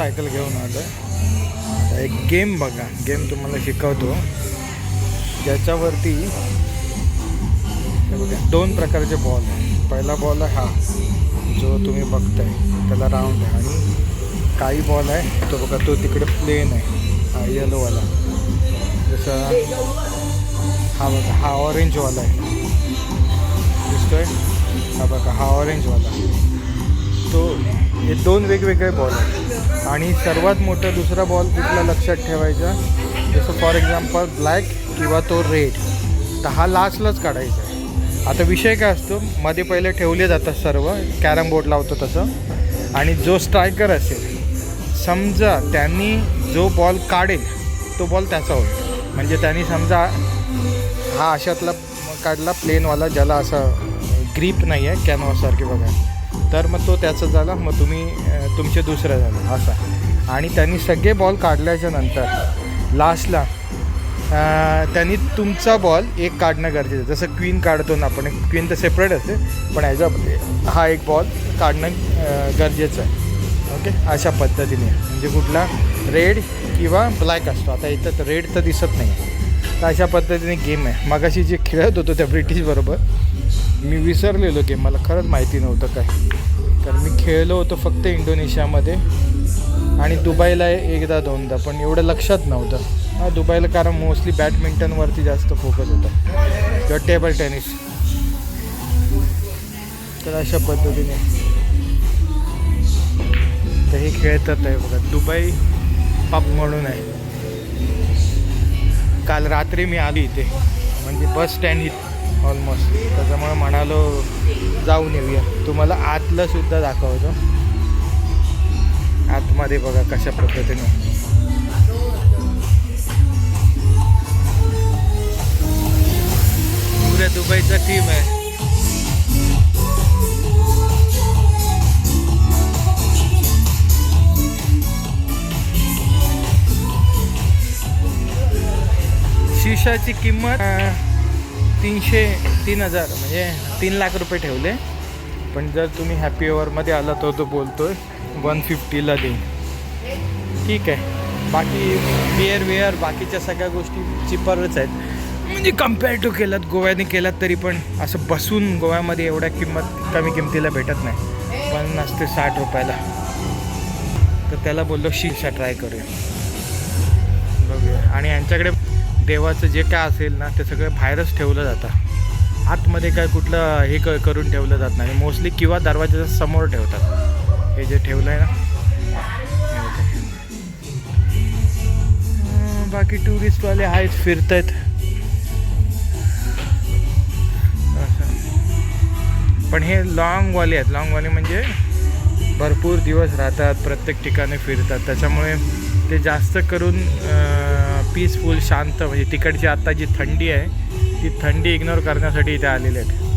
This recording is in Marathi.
सायकल घेऊन आलो एक गेम बघा. गेम तुम्हाला शिकवतो. ज्याच्यावरती बघा दोन प्रकारचे बॉल आहे. पहिला बॉल आहे हा जो तुम्ही बघताय. त्याला राऊंड आहे. आणि काही बॉल आहे तो बघा तो तिकडे प्लेन आहे. हा येलोवाला जसं हा बघा हा ऑरेंजवाला आहे. दिसतोय? हा बघा हा ऑरेंजवाला तो हे दोन वेगवेगळे बॉल आहेत. आणि सर्वात मोठा दुसरा बॉल कुठला लक्षात ठेवायचा? जसं फॉर एक्झाम्पल ब्लॅक किंवा तो रेड तर हा लास्टलाच काढायचा. आहे आता विषय काय असतो? मध्ये पहिले ठेवले जातात सर्व. कॅरम बोर्ड लावतो तसं. आणि जो स्ट्रायकर असेल समजा त्यांनी जो बॉल काढेल तो बॉल त्याचा होईल. म्हणजे त्यांनी समजा हा अशातला काढला प्लेनवाला ज्याला असं ग्रीप नाही आहे कॅनव्हाससारखे बघा. तर मग तो त्याचा झाला मग तुम्ही तुमचे दुसरं झालं असा. आणि त्यांनी सगळे बॉल काढल्याच्या नंतर लास्टला त्यांनी तुमचा बॉल एक काढणं गरजेचं आहे. जसं क्वीन काढतो ना आपण क्वीन तर सेपरेट असते पण ॲज अ हा एक बॉल काढणं गरजेचं आहे. ओके अशा पद्धतीने. म्हणजे कुठला रेड किंवा ब्लॅक असतो. आता इथं तर रेड तर दिसत नाही तर अशा पद्धतीने गेम आहे. मगाशी जे खेळत होतो त्या ब्रिटिशबरोबर मी विसरलेलो गेम मला खरंच माहिती नव्हतं काय. तर मी खेळलो होतो फक्त इंडोनेशियामध्ये. आणि दुबईला एकदा दोनदा पण एवढं लक्षात नव्हतं. हा दुबईला कारण मोस्टली बॅडमिंटनवरती जास्त फोकस होता. किंवा टेबल टेनिस तर अशा पद्धतीने. तर हे खेळतात आहे बघा. दुबई पब म्हणून आहे. काल रात्री मी आली इथे. म्हणजे बस स्टँड ऑलमोस्ट त्याच्यामुळे म्हणालो जाऊन येऊया. तुम्हाला आतलं सुद्धा दाखवतो. आतमध्ये बघा कशा पद्धतीने. पुऱ्या दुबईचा टीम आहे. शिशाची किंमत तीनशे तीन हजार म्हणजे तीन लाख रुपये ठेवले. पण जर तुम्ही हॅपी अवरमध्ये आला तर तो बोलतो आहे वन फिफ्टीला देईन. ठीक आहे. बाकी बिअर विअर बाकीच्या सगळ्या गोष्टी चिपरच आहेत. म्हणजे कंपेअर टू केलात गोव्याने केलात तरी पण असं बसून गोव्यामध्ये एवढ्या किंमत कमी किमतीला भेटत नाही. पन्नास ते साठ रुपयाला. तर त्याला बोललो शिक्षा ट्राय करूया. बघूया. आणि यांच्याकडे देवाचं जे काय असेल ना ते सगळं बाहेरच ठेवलं जातं. आतमध्ये काय कुठलं हे क करून ठेवलं जात नाही. मोस्टली किंवा दरवाजाच्या समोर ठेवतात. हे जे ठेवलं आहे ना बाकी टुरिस्टवाले आहेत फिरत आहेत पण हे लॉंगवाले आहेत. लॉंगवाले म्हणजे भरपूर दिवस राहतात प्रत्येक ठिकाणी फिरतात. त्याच्यामुळे ते जास्त करून पीसफुल शांत म्हणजे तिकडची आत्ता जी थंडी आहे ती थंडी इग्नोर करण्यासाठी इथे आलेले आहेत.